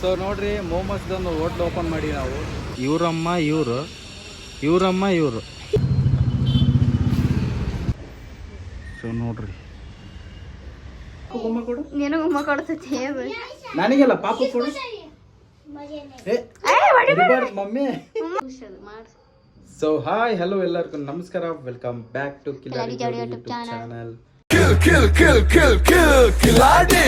So ನೋಡ್ರಿ ಮೋಮೋಸ್ದೊಂದು hotel open ಮಾಡಿ ನಾವು. ಇವ್ರಮ್ಮ ಇವರು ಇವ್ರಮ್ಮ ಇವರು. ಸೊ ನೋಡ್ರಿ. ಕೊಡ್ತೈತಿ ನನಗೆಲ್ಲ ಪಾಪ ಕೊಡು. ಮಮ್ಮಿ. ಸೊ ಹಾಯ್ ಹಲೋ ಎಲ್ಲರಿಗೂ. ನಮಸ್ಕಾರ. ವೆಲ್ಕಮ್ ಬ್ಯಾಕ್ ಟು ಕಿಲಾಡಿ ಕಿಲ್ ಕಿಲ್ ಕಿಲ್ ಕಿಲ್ ಕಿಲಾಡಿ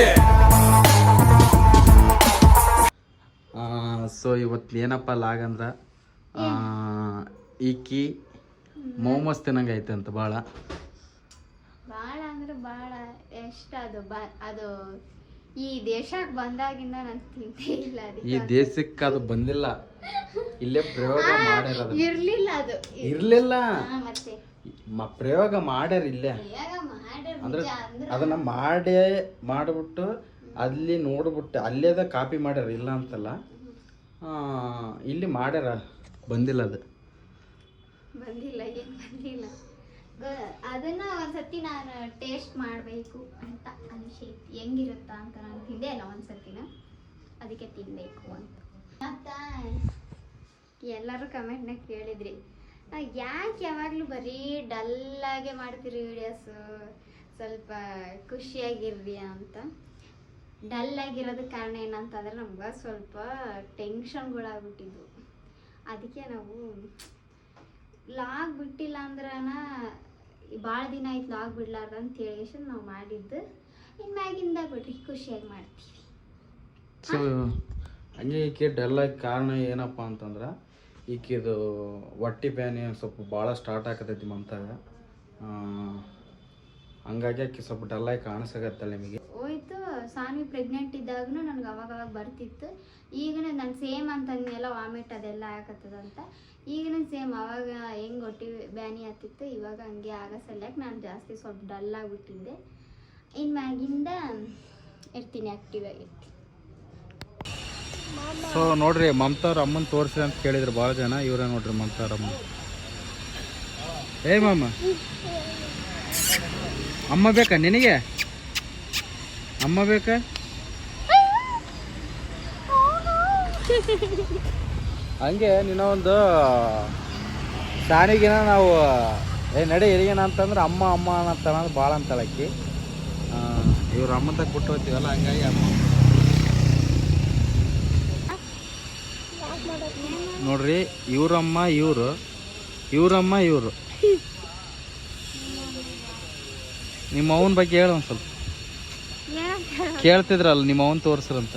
ಸೊ ಇವತ್ತು ಏನಪ್ಪ ಲಾಗ್ ಅಂದ್ರೆ? ಆ, ಈಕಿ ಮೋಮೋಸ್ ತಿನ್ನಂಗ ಐತೆ ಅಂತ ಭಾಳ ಭಾಳ ಅಂದ್ರೆ ಭಾಳ ಎಷ್ಟು ಅದು ಬ ಅದು ಈ ದೇಶಕ್ಕೆ ಬಂದಾಗಿಂದ ನಾನು ತಿಂತೇ ಇಲ್ಲ ಈ ದೇಶಕ್ಕೆ ಅದು ಬಂದಿಲ್ಲ. ಇಲ್ಲೇ ಪ್ರಯೋಗ ಮಾಡ್ಯಾರ ಇರ್ಲಿಲ್ಲ ಅದು. ಇರ್ಲಿಲ್ಲ. ಹಾ, ಮತ್ತೆ. ಮ- ಪ್ರಯೋಗ ಮಾಡ್ಯಾರ ಇಲ್ಲೇ. ಅಂದ್ರೆ ಅದನ್ನ ಮಾಡೇ ಮಾಡಿಬಿಟ್ಟು ಅಲ್ಲಿ ನೋಡ್ಬಿಟ್ಟು ಅಲ್ಲೇದ ಕಾಪಿ ಮಾಡ್ಯಾರ ಇಲ್ಲ ಅಂತಲ್ಲ. ಇಲ್ಲಿ ಮಾಡ್ಯಾರ ಬಂದಿಲ್ಲ ಅದು. ಬಂದಿಲ್ಲ ಏನ್ ಬಂದಿಲ್ಲ. ಅದನ್ನ ಒಂದ್ಸತಿ ನಾನು ಟೇಸ್ಟ್ ಮಾಡಬೇಕು ಅಂತ ಅನಿಸೈತಿ ಹೆಂಗಿರುತ್ತ ಅಂತ ನಾನು ತಿಂದೆ ಅಲ್ಲ ಒಂದ್ಸತಿನ. ಅದಕ್ಕೆ ತಿನ್ನಬೇಕು ಅಂತ. ಮತ್ತ ಎಲ್ಲರೂ ಕಮೆಂಟ್ನಾಗ ಕೇಳಿದ್ರಿ. ಯಾಕೆ ಯಾವಾಗಲೂ ಬರೀ ಡಲ್ಲಾಗೆ ಮಾಡ್ತೀರಿ ವಿಡಿಯೋಸ್ ಸ್ವಲ್ಪ ಖುಷಿಯಾಗಿರ್ರಿ ಅಂತ. ಡಲ್ ಆಗಿರೋದಕ್ಕೆ ಕಾರಣ ಏನಂತಂದ್ರೆ ನಮ್ಗೆ ಸ್ವಲ್ಪ ಟೆನ್ಷನ್ಗಳಾಗ್ಬಿಟ್ಟಿದ್ವು. ಅದಕ್ಕೆ ನಾವು ಲಾಗ್ ಬಿಟ್ಟಿಲ್ಲ ಅಂದ್ರನ ಭಾಳ ದಿನ ಆಯ್ತು ಲಾಗ್ ಬಿಡ್ಲಾರ್ದ ಅಂತ ಹೇಳಿ ನಾವು ಮಾಡಿದ್ದು. ಇನ್ನು ಮ್ಯಾಗಿಂದ ಬಿಡ್ರಿ ಖುಷಿಯಾಗಿ ಮಾಡ್ತೀವಿ. ಸೊ ಹಂಗೆ ಡಲ್ ಆಗಿ ಕಾರಣ ಏನಪ್ಪ ಅಂತಂದ್ರೆ ಈಕಿದು ಹೊಟ್ಟೆ ಬ್ಯಾನಿ ಸ್ವಲ್ಪ ಭಾಳ ಸ್ಟಾರ್ಟ್ ಆಗತೈತಿ ಮಂತಾಗ. ಆ, ಹಂಗಾಗಿ ಆಕೆ ಸ್ವಲ್ಪ ಡಲ್ ಆಗಿ ಕಾಣಿಸಾಗತ್ತಲ್ಲ ನಿಮಗೆ. ಹೋಯ್ತು ಸಾನ್ವಿ ಪ್ರೆಗ್ನೆಂಟ್ ಇದ್ದಾಗನು ನನ್ಗೆ ಅವಾಗ ಅವಾಗ ಬರ್ತಿತ್ತು. ಈಗ ನಾನು ಸೇಮ್ ಅಂತಂದೆಲ್ಲ ವಾಮಿಟ್ ಅದೆಲ್ಲ ಆಗತ್ತದಂತ ಈಗಿನ ಸೇಮ್ ಅವಾಗ ಹೆಂಗೆ ಹೊಟ್ಟಿ ಬ್ಯಾನಿ ಆಗ್ತಿತ್ತು ಇವಾಗ ಹಂಗೆ ಆಗ ಸಲ್ಯಾಕ ನಾನು ಜಾಸ್ತಿ ಸ್ವಲ್ಪ ಡಲ್ ಆಗಿಬಿಟ್ಟಿದ್ದೆ. ಇನ್ನು ಮ್ಯಾಗಿಂದ ಇರ್ತೀನಿ ಆ್ಯಕ್ಟಿವ್ ಆಗಿರ್ತೀನಿ ಸೊ ನೋಡ್ರಿ ಮಮತಾರ ಅಮ್ಮನ ತೋರಿಸಿ ಅಂತ ಕೇಳಿದ್ರು ಭಾಳ ಜನ. ಇವರೇ ನೋಡ್ರಿ ಮಮತಾವ್ರ ಅಮ್ಮ ಏ ಮಾಮ. ಅಮ್ಮ ಬೇಕಾ ನಿನಗೆ? ಅಮ್ಮ ಬೇಕಾ? ಹಂಗೆ ನಿನ್ನ ಒಂದು ಶಾನಿಗಿನ ನಾವು, ಏ, ನಡೆ ಎರಿಗೇನ ಅಂತಂದ್ರೆ ಅಮ್ಮ ಅಮ್ಮ ಅನ್ನೋದು ಭಾಳ ಅಂತಳಕ್ಕಿ ಇವ್ರ ತಗ ಕೊಟ್ಟು ಹೋಗ್ತೀವಲ್ಲ, ಹಂಗಾಗಿ ಅಮ್ಮ. ನೋಡ್ರಿ, ಇವ್ರಮ್ಮ ಇವರು ಇವ್ರಮ್ಮ ಇವರು. ನಿಮ್ಮ ಅವನ ಬಗ್ಗೆ ಹೇಳು ಒಂದು ಸ್ವಲ್ಪ. ಕೇಳ್ತಿದ್ರಲ್ಲ ನಿಮ್ಮ ಅವನ್ ತೋರ್ಸ್ರಂತ.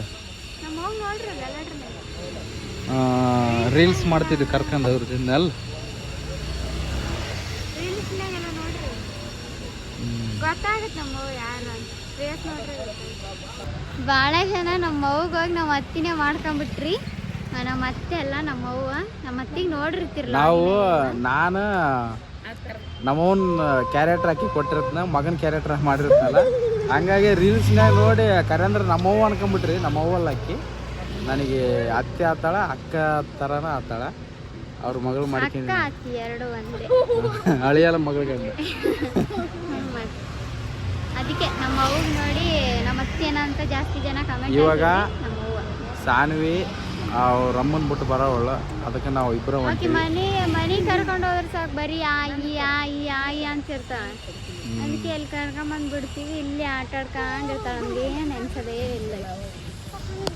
ರೀಲ್ಸ್ ಮಾಡ್ತಿದ್ವಿ ಕರ್ಕೊಂಡು ಅವ್ರ ಅಲ್ಲ? ಭಾಳ ಜನ ನಮ್ಮ ಅವ್ಗೆ ಹೋಗಿ ನಮ್ಮ ಅತ್ತಿನೇ ಮಾಡ್ಕೊಂಬಿಟ್ರಿ. ನಮ್ಮ ಅತ್ತೆ ಅಲ್ಲ ನಮ್ಮ ಅವ್ವ. ನಮ್ಮ ಅತ್ತಿಗೆ ನೋಡಿರ್ತಿರಲ್ಲ ನಾವು ನಾನು ನಮ್ಮವನ್ ಕ್ಯಾರೆಕ್ಟರ್ ಹಾಕಿ ಕೊಟ್ಟಿರ್ತನ ಮಗನ ಕ್ಯಾರೆಕ್ಟರ್ ಮಾಡಿರ್ತನಲ್ಲ. ಹಂಗಾಗಿ ರೀಲ್ಸ್ನಾಗ ನೋಡಿ ಕರೆಂದ್ರೆ ನಮ್ಮವ್ವ ಅನ್ಕೊಂಬಿಟ್ರಿ ನಮ್ಮವ್ವಲ್ಲ ಹಾಕಿ ನನಗೆ ಅತ್ತೆ ಆತಾಳ ಅಕ್ಕ ಥರನ ಆತಾಳ. ಅವ್ರ ಮಗಳು ಮಾಡ್ಕೊಂಡು ಅಳಿಯಲ್ಲ ಮಗಳ ಗಂಡ. ಅದಕ್ಕೆ ನಮ್ಮ ನೋಡಿ ನಮ್ಮ ಏನಂತ ಜಾಸ್ತಿ ಜನ ಕಮೆಂಟ್ ಇವಾಗ ಸಾನ್ವಿ ಅವ್ರ ಅಮ್ಮನ್ ಬಿಟ್ಟು ಬರೋವಳ. ಅದಕ್ಕೆ ನಾವು ಇಬ್ಬರು ಮನೆ ಕರ್ಕೊಂಡು ಹೋದ್ರೆ ಸಾಕು ಬರೀ ಆಯಿ ಆಯಿ ಆಯಿ ಅಂತಿರ್ತಾಳೆ ಅದಕ್ಕೆ ಎಲ್ಲಿ ಕರ್ಕೊಂಬಂದು ಬಿಡ್ತೀವಿ ಇಲ್ಲಿ ಆಟ ಆಡ್ಕೊಂಡಿರ್ತಾಳೆ ನಮ್ಗೆ ಏನು ಅನ್ಸೋದೇ ಇಲ್ಲ.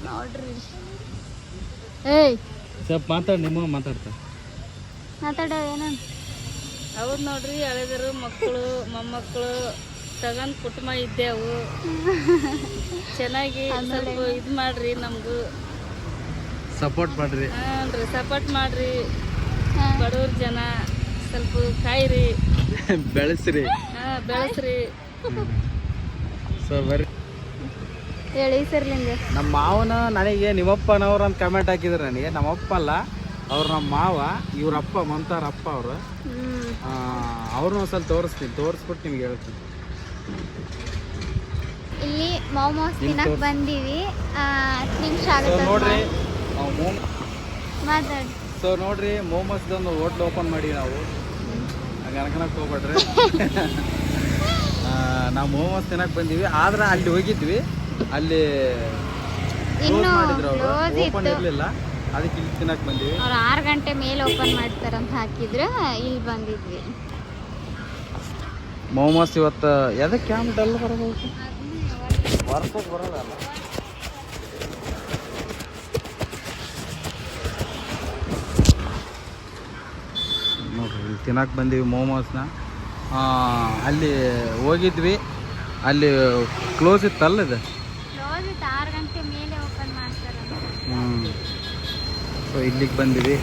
ನೋಡ್ರಿ. ಏಯ್. ಸ್ವಲ್ಪ ಮಾತಾಡಿ ನಿಮ್ಮ ಮಾತಾಡ್ತಾ. ಮಾತಾಡ ಏನೋ? ಹೌದು ನೋಡ್ರಿ ಹಳೆದರು ಮಕ್ಕಳು ಮೊಮ್ಮಕ್ಕಳು ತಗೊಂಡ್ ಕುಟುಂಬ ಇದ್ದೇವು. ಚೆನ್ನಾಗಿ ಸ್ವಲ್ಪ ಇದು ಮಾಡ್ರಿ ನಮ್ಗೂ. ಸಪೋರ್ಟ್ ಮಾಡ್ರಿ. ರೀ ಸಪೋರ್ಟ್ ಮಾಡ್ರಿ. ಬಡವ್ರ ಜನ ಸ್ವಲ್ಪ ಕಾಯ್ರಿ. ಬೆಳೆಸ್ರಿ. ಹಾ ಬೆಳೆಸ್ರಿ. ಸೊ ಬರ್ರಿ. ಹೇಳಿ ಸರ್ಲಿಂದ ನಮ್ಮ ಮಾವನ ನನಗೆ ನಿಮ್ಮಪ್ಪನವ್ರು ಅಂತ ಕಮೆಂಟ್ ಹಾಕಿದ್ರು ನನಗೆ. ನಮ್ಮಪ್ಪ ಅಲ್ಲ ಅವ್ರು ನಮ್ಮ ಮಾವ ಇವ್ರಪ್ಪ ಮಮತಾರ ಅಪ್ಪ ಅವರು ಅವ್ರನ್ನ ಒಂದು ಸ್ವಲ್ಪ ತೋರಿಸ್ತೀನಿ ತೋರಿಸ್ಬಿಟ್ಟು ನಿಮ್ಗೆ ಹೇಳ್ತೀನಿ. ಇಲ್ಲಿ ಮೋಮೋಸ್ ತಿನ್ನಕ್ ಬಂದೀವಿ. ನಿಮಿಷ ಸೊ ಆಗುತ್ತೆ ನೋಡ್ರಿ ಮಾತಾಡಿ. ಸೊ ನೋಡ್ರಿ ಮೋಮೋಸ್ದೊಂದು ಹೋಟ್ಲ್ ಓಪನ್ ಮಾಡಿ ನಾವು. ಹಂಗೆ ಅನ್ಕೊಳಕ್ ಹೋಗ್ಬೇಡ್ರಿ. ನಾವು ಮೋಮೋಸ್ ತಿನ್ನಕ್ ಬಂದೀವಿ. ಆದ್ರೆ ಅಲ್ಲಿ ಹೋಗಿದ್ವಿ. ಅಲ್ಲಿ ಮಾಡಿದ್ರು ಅವರು. ಕ್ಲೋಸ್ ಓಪನ್ ಇತ್ತು. ಇರಲಿಲ್ಲ. ಅದಕ್ಕೆ ಇಲ್ಲಿ ತಿನ್ನಕ್ಕೆ ಬಂದೀವಿ. ಅವ್ರು ಆರು ಗಂಟೆ ಮೇಲೆ ಓಪನ್ ಮಾಡ್ತಾರಂತ ಹಾಕಿದ್ರು. ಇಲ್ಲಿ ಬಂದಿದ್ವಿ. ಮೋಮಸ್ ಇವತ್ತು ಎದಕ್ಕೆ ಕ್ಯಾಮ್ ಡಲ್ ಬರಬಹುದು ವರ್ಷಕ್ಕೆ ಬರೋದಲ್ಲ ನೋಡ್ರಿ ಇಲ್ಲಿ ತಿನ್ನಕ್ಕೆ ಬಂದೀವಿ ಮೋಮೋಸ್ನ. ಅಲ್ಲಿ ಹೋಗಿದ್ವಿ. ಅಲ್ಲಿ ಕ್ಲೋಸ್ ಇತ್ತಲ್ಲ ಇದು? ಹ್ಞೂ ಸೊ ಇಲ್ಲಿಗೆ ಬಂದಿವಿ.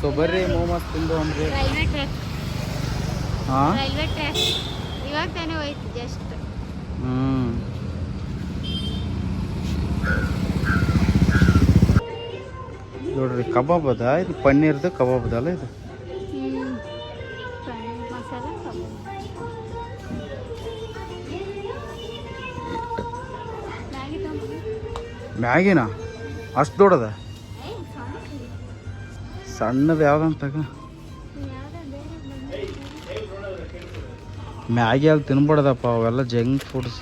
ಸೊ ಬರ್ರಿ ಮೋಮೋಸ್ ತಿಂದು ಅಂದ್ರೆ. ಹಾಂ ರೈಲ್ವೆ ಟ್ರ್ಯಾಕ್ ಇವಾಗ ತಾನೇ ಹೋಯ್ತು ಜಸ್ಟ್ ಹ್ಮ್ ನೋಡ್ರಿ, ಕಬಾಬ್ ಅದ, ಇದು ಪನ್ನೀರ್ದು ಕಬಾಬ್ ಅದಲ್ಲ ಇದು? ಮ್ಯಾಗಿನಾ? ಅಷ್ಟು ದೊಡ್ಡದ? ಸಣ್ಣದ ಯಾವ್ದಂತ ಮ್ಯಾಗಿ ಅಲ್ಲಿ ತಿನ್ಬಾರ್ದಪ್ಪ, ಅವೆಲ್ಲ ಜಂಕ್ ಫುಡ್ಸ್.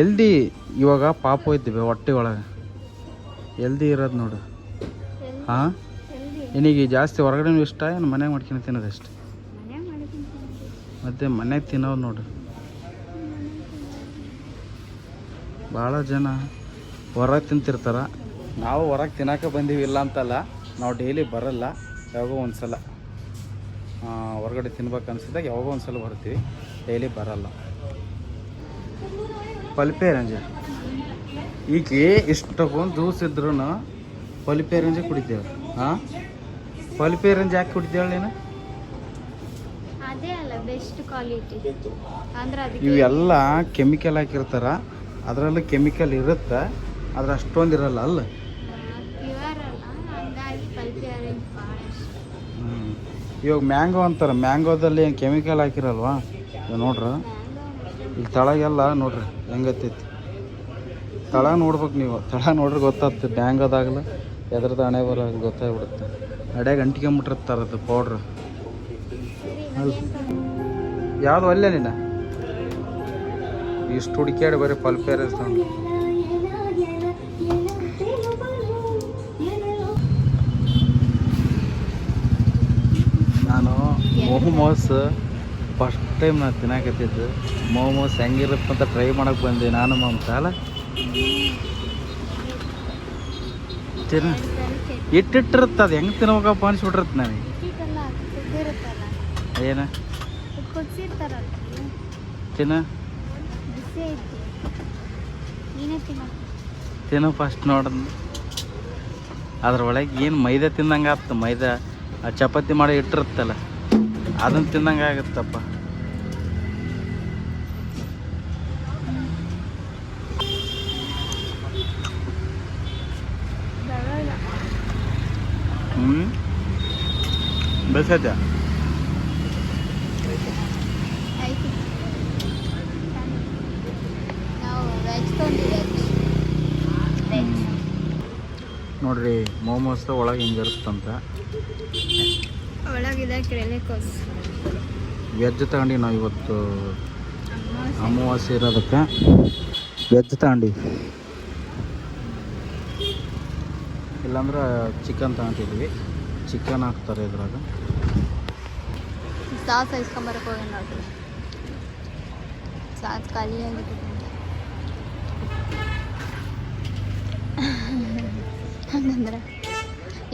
ಎಲ್ದಿ ಇವಾಗ ಪಾಪ ಹೋಯ್ತಿವಿ ಹೊಟ್ಟೆ ಒಳಗೆ. ಎಲ್ದಿ ಇರೋದು ನೋಡು. ಹಾಂ? ನಿನಗೆ ಜಾಸ್ತಿ ಹೊರಗಡೆ ಇಷ್ಟ? ಏನು ಮನೆಗೆ ಮಾಡ್ಕೊಂಡು ತಿನ್ನೋದು ಅಷ್ಟೆ? ಮತ್ತೆ ಮನೆಗೆ ತಿನ್ನೋದು ನೋಡು. ಭಾಳ ಜನ ಹೊರಗೆ ತಿಂತಿರ್ತಾರ. ನಾವು ಹೊರಗೆ ತಿನ್ನೋಕೆ ಬಂದೀವಿ ಇಲ್ಲ ಅಂತಲ್ಲ. ನಾವು ಡೈಲಿ ಬರಲ್ಲ. ಯಾವಾಗೋ ಒಂದು ಸಲ ಹೊರಗಡೆ ತಿನ್ಬೇಕು ಅನ್ಸಿದಾಗ ಯಾವಾಗೋ ಒಂದು ಸಲ ಬರ್ತೀವಿ. ಡೈಲಿ ಬರಲ್ಲ. ಪಲ್ಪೆ ರಂಜೆ ಈಗ ಇಷ್ಟೊಂದು ಜ್ಯೂಸ್ ಇದ್ರೂ ಪಲ್ಪೆ ರಂಜೆ ಕುಡಿತೇವೆ ಹಾಂ? ಪಲ್ಪೆ ರಂಜೆ ಯಾಕೆ ಕುಡಿತೇವೆ ನೀನು? ಅದೇ ಅಲ್ಲ ಬೆಸ್ಟ್ ಕ್ವಾಲಿಟಿ ಅಂದ್ರೆ ಅದಕ್ಕೆ ಇವೆಲ್ಲ ಕೆಮಿಕಲ್ ಹಾಕಿರ್ತಾರ. ಅದರಲ್ಲೂ ಕೆಮಿಕಲ್ ಇರುತ್ತೆ. ಆದ್ರೆ ಅಷ್ಟೊಂದು ಇರಲ್ಲ ಅಲ್ಲ? ಇವಾಗ ಮ್ಯಾಂಗೋ ಅಂತಾರೆ. ಮ್ಯಾಂಗೋದಲ್ಲಿ ಏನು ಕೆಮಿಕಲ್ ಹಾಕಿರಲ್ವಾ? ನೋಡ್ರಿ. ನೋಡ್ರ ಇಲ್ಲಿ ತಳಗೆಲ್ಲ ನೋಡ್ರಿ ಹೆಂಗತ್ತೈತಿ ತಳ ನೋಡ್ಬೇಕು ನೀವು. ತಳ ನೋಡ್ರಿ ಗೊತ್ತಾಗ್ತದೆ. ಅದಾಗ್ಲ ಎದ್ರದ ಹಣೆ ಬರ ಗೊತ್ತಾಗ್ಬಿಡುತ್ತೆ. ಅಡ್ಯಾಗ ಅಂಟಿಕೊಂಬಿಟ್ಟಿರ್ತಾರೆ ಅದು ಪೌಡ್ರ್ ಯಾವ್ದು ಯಾವುದು ಅಲ್ಲೇ ನೀನು? ಇಷ್ಟು ಹುಡುಕ್ಯಾಡಿ ಬರೀ ಪಲ್ಪೇರೆ ನಾನು ಮೋಮೋಸ್ ಫಸ್ಟ್ ಟೈಮ್ ನಾನು ತಿನ್ನಕತ್ತಿದ್ದು. ಮೋಮೋಸ್ ಹೆಂಗಿರುತ್ತೆ ಅಂತ ಟ್ರೈ ಮಾಡಕ್ಕೆ ಬಂದೆ ನಾನು ಮಮತಾ ಅಲ್ಲ? ಇಟ್ಟಿಟ್ಟಿರುತ್ತೆ ಅದು ಹೆಂಗೆ ತಿನ್ಬೇಕಪ್ಪ ಅನ್ಸ್ಬಿಟ್ಟಿರುತ್ತೆ ನನಗೆ. ಏನ? ತಿನ್ನ. ತಿನ್ನ. ಫಸ್ಟ್ ನೋಡೋದು ಅದ್ರೊಳಗೆ ಏನು ಮೈದಾ ತಿಂದಂಗೆ ಆಗ್ತ ಮೈದಾ ಆ ಚಪಾತಿ ಮಾಡಿ ಇಟ್ಟಿರುತ್ತಲ್ಲ ಅದನ್ನು ತಿಂದಂಗೆ ಆಗುತ್ತಪ್ಪ ಬರಲ್ಲ ಹ್ಞೂ ವೆಜ್ ನೋಡ್ರಿ ಮೋಮೋಸ್ ಒಳಗೆ ಹಿಂಗಿರುತ್ತಂತ ಒಳಗಿದೆ ವೆಜ್ ತಗೊಂಡಿ ನಾವು ಇವತ್ತು ಅಮಾವಾಸ್ಯೆ ಇರೋದಕ್ಕೆ. ವೆಜ್ ತಗೊಂಡು. ಇಲ್ಲಾಂದ್ರೆ ಚಿಕನ್ ತಗೊಂಡಿದ್ವಿ. ಚಿಕನ್ ಹಾಕ್ತಾರೆ ಇದ್ರಾಗ. ಸಾಸ್ ಐಸ್ಕೊಂಬರಕ್ಕೆ ಹೋಗಿ ನೋಡ್ರಿ. ಸಾಸ್ ಖಾಲಿ ಆಗಿದೆ ಹಂಗಂದ್ರೆ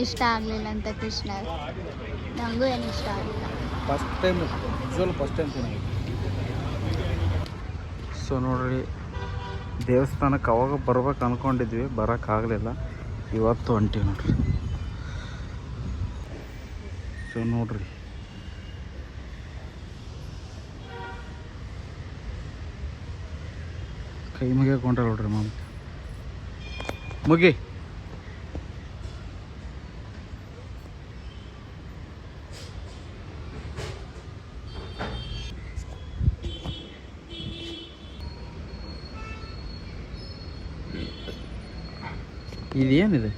ಇಷ್ಟ ಆಗಲಿಲ್ಲ ಅಂತ ಕೃಷ್ಣ. ನಂಗೂ ಏನು ಇಷ್ಟ ಆಗಲಿಲ್ಲ. First time first time so ನೋಡ್ರಿ, ದೇವಸ್ಥಾನಕ್ಕೆ ಅವಾಗ ಬರ್ಬೇಕು ಅಂದ್ಕೊಂಡಿದ್ವಿ ಬರೋಕ್ಕಾಗಲಿಲ್ಲ ಇವತ್ತು ಹೊಂಟಿವಿ ನೋಡ್ರಿ. ಸೊ ನೋಡ್ರಿ. ಕೈ ಮುಗಿಯಕೊಂಡ್ರೆ ನೋಡ್ರಿ ಮಾಮ. ಮುಗಿ. ಇದೇನಿದೆ?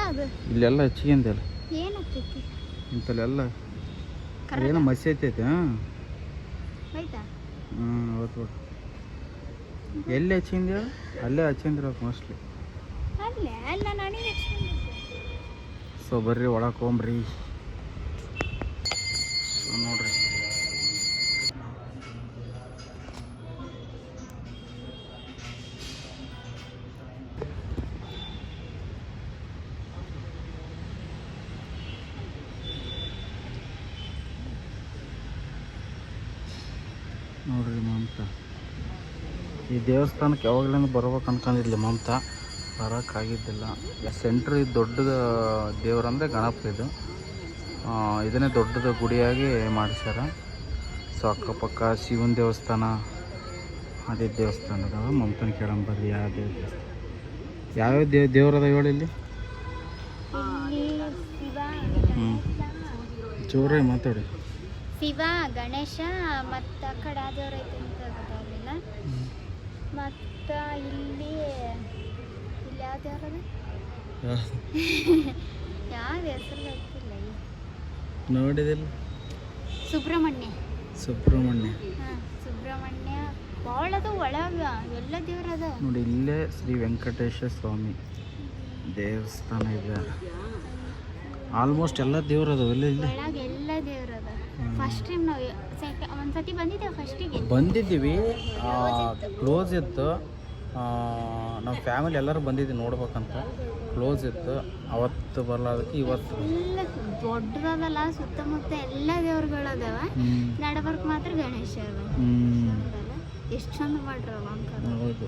ಏನಿದೆ ಇಲ್ಲೆಲ್ಲ ಹೆಚ್ಚಿಗೆ ಇಂಥಲ್ಲೆಲ್ಲ ಏನೋ ಮಸಿ ಐತೈತೆ ಹಾಂ? ಹ್ಞೂ ಓಕೆ ಬಿಡು. ಎಲ್ಲಿ ಹಚ್ಚಿಂದ ಅಲ್ಲೇ ಹಚ್ಚಿಂದ್ರ ಮೋಸ್ಟ್ಲಿ ಸೊ ಬರ್ರಿ ಒಳಗೆ ಹೋಗ್ರಿ ದೇವಸ್ಥಾನಕ್ಕೆ ಯಾವಾಗಲೂ ಬರ್ಬೇಕು ಅನ್ಕೊಂಡಿದ್ಲಿ ಮಮತಾ ಬರೋಕ್ಕಾಗಿದ್ದಿಲ್ಲ ಸೆಂಟ್ರ್ ಇದು ದೊಡ್ಡದ ದೇವ್ರಂದರೆ ಗಣಪ ಇದು. ಇದನ್ನೇ ದೊಡ್ಡದ ಗುಡಿಯಾಗಿ ಮಾಡಿಸ್ಯಾರ. ಸೊ ಅಕ್ಕಪಕ್ಕ ಶಿವನ ದೇವಸ್ಥಾನ ಅದೇ ದೇವಸ್ಥಾನ ಅದಾವ ಮಮತನ ಕೇಳಂಬರ್ರಿ ಯಾವ ದೇವಸ್ಥಾನ? ಯಾವ್ಯಾವ ದೇವ್ ದೇವ್ರದ ಹೇಳಿ ಇಲ್ಲಿ? ಹ್ಞೂ ಜೋರಾಗಿ ಮಾತಾಡಿ. ಶಿವ ಗಣೇಶ ಮತ್ತು ಕಡೆ ದೇವ್ರ ಮತ್ತು ಇಲ್ಲಿ ಇಲ್ಲಿ ಯಾವ ದೇವ್ರ ಯಾವ ಹೆಸರು ಗೊತ್ತಿಲ್ಲ. ನೋಡಿದಿಲ್ಲ. ಸುಬ್ರಹ್ಮಣ್ಯ. ಸುಬ್ರಹ್ಮಣ್ಯ. ಹಾಂ ಸುಬ್ರಹ್ಮಣ್ಯ. ಭಾಳ ಅದು ಒಳಗ ಎಲ್ಲ ದೇವ್ರ ಅದ ನೋಡಿ ಇಲ್ಲೇ ಶ್ರೀ ವೆಂಕಟೇಶ ಸ್ವಾಮಿ ದೇವಸ್ಥಾನ ಇದೆ. ಆಲ್ಮೋಸ್ಟ್ ಎಲ್ಲ ದೇವ್ರ ಅದಾವ ಇಲ್ಲ ಇಲ್ಲಿ? ಎಲ್ಲ ದೇವ್ರ ಅದ ಫಸ್ಟ್ ಟೈಮ್ ನಾವು ಸೆಕ- ಒಂದ್ ಸತಿ ಬಂದಿದ್ದೇವೆ ಫಸ್ಟಿಗೆ ಬಂದಿದ್ದೀವಿ. ಕ್ಲೋಸ್ ಇತ್ತು. ನಮ್ಮ ಫ್ಯಾಮಿಲಿ ಎಲ್ಲರೂ ಬಂದಿದ್ವಿ ನೋಡ್ಬೇಕಂತ. ಕ್ಲೋಸ್ ಇತ್ತು. ಅವತ್ತು ಬರ್ಲಾದಕ್ಕೆ ಇವತ್ತು. ಎಲ್ಲ ದೊಡ್ಡದಲ್ಲ ಸುತ್ತಮುತ್ತ ಎಲ್ಲ ದೇವ್ರುಗಳದಾವ. ಅದಾವ ನಡಬರ್ಕ್ ಮಾತ್ರ ಗಣೇಶ ಎಷ್ಟು ಚಂದ ಅಂಕಲ್. ಹೌದು.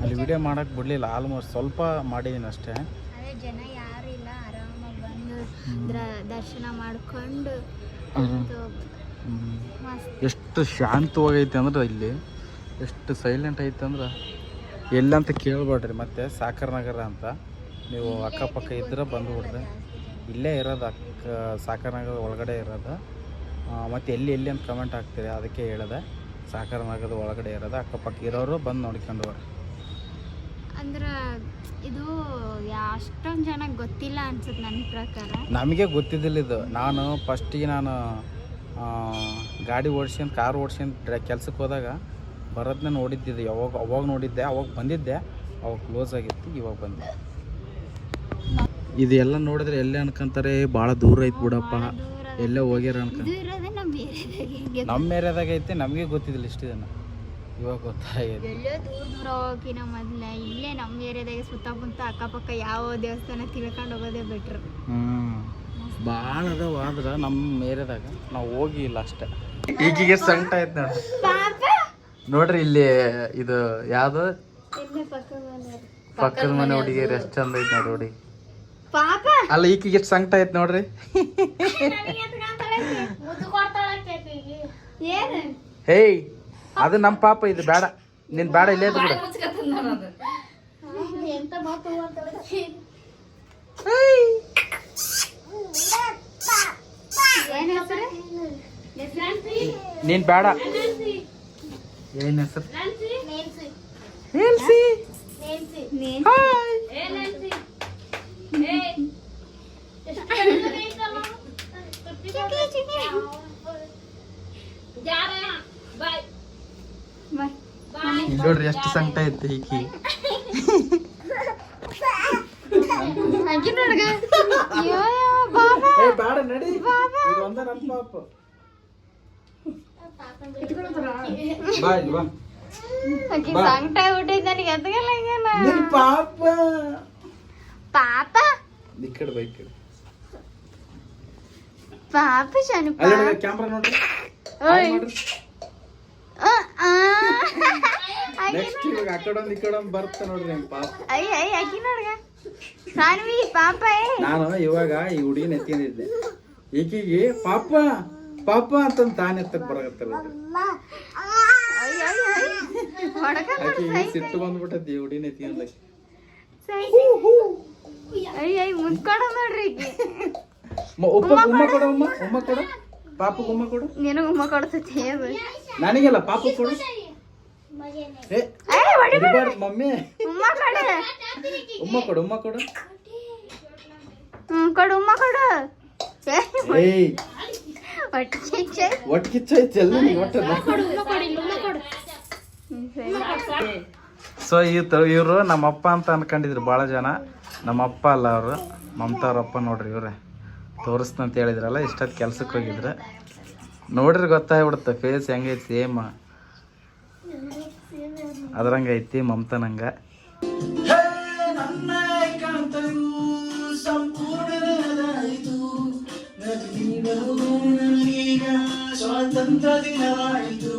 ಅಲ್ಲಿ ವಿಡಿಯೋ ಮಾಡಕ್ಕೆ ಬಿಡಲಿಲ್ಲ. ಆಲ್ಮೋಸ್ಟ್ ಸ್ವಲ್ಪ ಮಾಡಿದ್ದೀನಿ ಅಷ್ಟೇ ಅದೇ ಜನ ಯಾರು ಇಲ್ಲ ಆರಾಮಾಗಿ ಬಂದು ದ್ರ- ದರ್ಶನ ಮಾಡ್ಕೊಂಡು. ಎಷ್ಟು ಶಾಂತವಾಗೈತೆ ಅಂದ್ರೆ ಇಲ್ಲಿ ಎಷ್ಟು ಸೈಲೆಂಟ್ ಐತೆ ಅಂದ್ರೆ ಎಲ್ಲಂತ ಕೇಳ್ಬೇಡ್ರಿ ಮತ್ತೆ ಸಾಕರ್ ನಗರ ಅಂತ. ನೀವು ಅಕ್ಕಪಕ್ಕ ಇದ್ರೆ ಬಂದುಬಿಡ್ರಿ. ಇಲ್ಲೇ ಇರೋದು ಅಕ್ಕ ಸಾಕರ್ ನಗರದ ಒಳಗಡೆ ಇರೋದು. ಮತ್ತು ಎಲ್ಲಿ ಎಲ್ಲಿ ಅಂತ ಕಮೆಂಟ್ ಹಾಕ್ತೀರಿ? ಅದಕ್ಕೆ ಹೇಳಿದೆ. ಸಾಕರ್ ನಗರದ ಒಳಗಡೆ ಇರೋದು ಅಕ್ಕಪಕ್ಕ ಇರೋರು ಬಂದು ನೋಡ್ಕೊಂಡು ಬರ್ರಿ. ಅಂದ್ರ ಇದು ಅಷ್ಟೊಂದು ಜನಕ್ಕೆ ಗೊತ್ತಿಲ್ಲ ಅನ್ಸುತ್ತೆ ನನ್ನ ಪ್ರಕಾರ. ನಮಗೆ ಗೊತ್ತಿದ್ದಿಲ್ಲ ಇದು. ನಾನು ಫಸ್ಟಿಗೆ ನಾನು ಗಾಡಿ ಓಡ್ಸ್ಕೊಂಡು ಕಾರ್ ಓಡ್ಸ್ಕೊಂಡು ಡ್ರೈ ಕೆಲ್ಸಕ್ಕೆ ಹೋದಾಗ ಬರೋದನ್ನ ನೋಡಿದ್ದಿದ್ದು ಯಾವಾಗ ಅವಾಗ ನೋಡಿದ್ದೆ ಅವಾಗ ಬಂದಿದ್ದೆ ಅವಾಗ ಕ್ಲೋಸ್ ಆಗಿತ್ತು ಇವಾಗ ಬಂದೆ ಇದೆಲ್ಲ ನೋಡಿದ್ರೆ ಎಲ್ಲೇ ಅನ್ಕೊಂತಾರೆ? ಭಾಳ ದೂರ ಐತೆ ಬಿಡಪ್ಪ. ಎಲ್ಲೇ ಹೋಗ್ಯಾರ ಅನ್ಕ ಇದು ಇರೋದೇ ನಮ್ಮ ಏರಿಯಾದಾಗ ಐತೆ ನಮಗೆ ಗೊತ್ತಿದ್ದಿಲ್ಲ ಇಷ್ಟು ದಿನ ಇವಾಗ ಗೊತ್ತಾಗಿದೆ. ಎಲ್ಲೋ ದೂರ ದೂರ ಹೋಗಿನ ಮೊದ್ಲ ಇಲ್ಲೇ ನಮ್ಮ ಏರಿಯಾದಾಗ ಸುತ್ತಮುತ್ತ ಅಕ್ಕಪಕ್ಕ ಯಾವ ದೇವಸ್ಥಾನ ತಿಳ್ಕೊಂಡು ಹೋಗೋದೇ ಬೆಟ್ರ್. ಭಾಳ ಅದಾವ ಆದ್ರೆ ನಮ್ಮ ಏರಿಯಾದಾಗ ನಾವು ಹೋಗಿಲ್ಲ ಅಷ್ಟೇ. ಈಗೀಗ ಸಂಟ ಆಯ್ತು ನೋಡಿ ಪಾಪ! ನೋಡ್ರಿ ಇಲ್ಲಿ ಇದು ಯಾವ್ದು? ಇಲ್ಲೇ ಪಕ್ಕದ ಮನೆ ಹುಡುಗಿಯರು ಎಷ್ಟು ಚಂದ ಐತೆ ನೋಡ್ರಿ ಹುಡುಗಿ ಅಲ್ಲ ಈಕಿಗೆ ಎಷ್ಟು ಸಂಕಟ ಐತೆ ನೋಡ್ರಿ. ಹೇಯ್! ಅದು ನಮ್ಮ ಪಾಪ ಇದು ಬೇಡ. ನಿನ್ ಬೇಡ ಇಲ್ಲೇ ಇದ್ದು ಬಿಡು ನೀನ್ ಬೇಡ. ಏನ್ ಹೆಸರು? ಎಲ್ಸಿ ನೀನ್ ಇಲ್ಲಿ ನೋಡ್ರಿ ಎಷ್ಟು ಸಂಕಟ ಐತೆ ಈಕಿ ಹಾಗೆ ನೋಡ್ಗ ಅಯ್ಯೋ ಬಾಬಾ ಏ ಬೇಡ ನಡಿ ಇದು ಒಂದ ನನ್ನ ಪಾಪ ಬಾ ಇಲ್ಲಿ ಬಾ ಹಾಗೆ ಸಂಕಟ ಆಗ್ಬಿಟ್ಟೈತೆ ನನಗೆ ಎದ್ಗಲ್ಲ ಈಗೇನ ನಿನ್ ಪಾಪ ಪಾಪ ಈ ಕಡೆ ಬೈ ಕಡೆ ಪಾಪ ಶನು ಅಲ್ಲಿ ನೋಡ್ರಿ ನೆಕ್ಸ್ಟ್ ಇವಾಗ ಆ ಕಡೆ ಒಂದ್ ಈ ಕಡೆ ಒಂದ್ ಬರ್ತ ನೋಡ್ರಿ ನಿಮ್ ಪಾಪ. ಅಯ್ಯ ಅಯ್ಯ ಅಕ್ಕಿ ನೋಡ್ಗ. ಸಾನ್ವಿ ಪಾಪ ನಾನು ಇವಾಗ ಈ ಹುಡುಗಿನ ನೆತ್ತಿದ್ದೆ ಈಕಿಗೆ ಪಾಪ ಪಾಪ ಅಂತಂದ್ ತಾನೆ ಎತ್ತಕ್ ಹೊಡಕ ಆಕಿಗೆ ಸಿಟ್ಟು ಬಂದ್ಬಿಟ್ಟೈತಿ ಈ ಹುಡುಗಿನ ಎತ್ತಿಕೊಂಡಕ್ಕೆ ಅಯ್ಯ ಅಯ್ಯ ಮುನ್ಕೊಡ ನೋಡ್ರಿ ಈಕಿ. ಉಪ್ಪ ಉಮ್ಮ ಕೊಡು. ಉಮ್ಮ. ಉಮ್ಮ ಕೊಡು. ಪಾಪ ಉಮ್ಮ ಕೊಡು. ನಿನಗೆ ಉಮ್ಮ ಕೊಡ್ತೈತಿ ನನಗೆಲ್ಲ ಪಾಪ ಕೊಡು ಏ ಏ ಹೊಡಿ ಹೊಡಿಬಾರ್ದು ಮಮ್ಮಿ. ಉಮ್ಮ ಕೊಡು. ಉಮ್ಮ ಕೊಡು ಉಮ್ಮ ಕೊಡು. ಹ್ಮ್ ಕೊಡು ಉಮ್ಮ ಕೊಡು. ಏ, ಏಯ್. ಹೊಟ್ಟೆ ಕಿಚ್ಚೆ. ಒಟ್ಟು ಕಿಚ್ಚೈತಿ ಎಲ್ಲ ನೀ ಒಟ್ಟು ಸೊ ಈ ಇವರು ನಮ್ಮ ಅಪ್ಪ ಅಂತ ಅನ್ಕೊಂಡಿದ್ರು ಭಾಳ ಜನ. ನಮ್ಮ ಅಪ್ಪ ಅಲ್ಲ ಅವರು. ಮಮತಾ ಅವ್ರ ಅಪ್ಪ ನೋಡ್ರಿ ಇವ್ರೆ. ತೋರಿಸ್ತಂತ ಹೇಳಿದ್ರಲ್ಲ ಇಷ್ಟೊತ್ತು ಕೆಲ್ಸಕ್ಕೆ ಹೋಗಿದ್ರೆ. ನೋಡ್ರಿ ಗೊತ್ತಾಗ್ಬಿಡುತ್ತೆ ಫೇಸ್ ಹೆಂಗೈತಿ ಸೇಮ್ ಅದ್ರಂಗೆ ಐತಿ ಮಮತನಂಗ. ಸ್ವಾತಂತ್ರ್ಯ ದಿನವಾಯಿತು.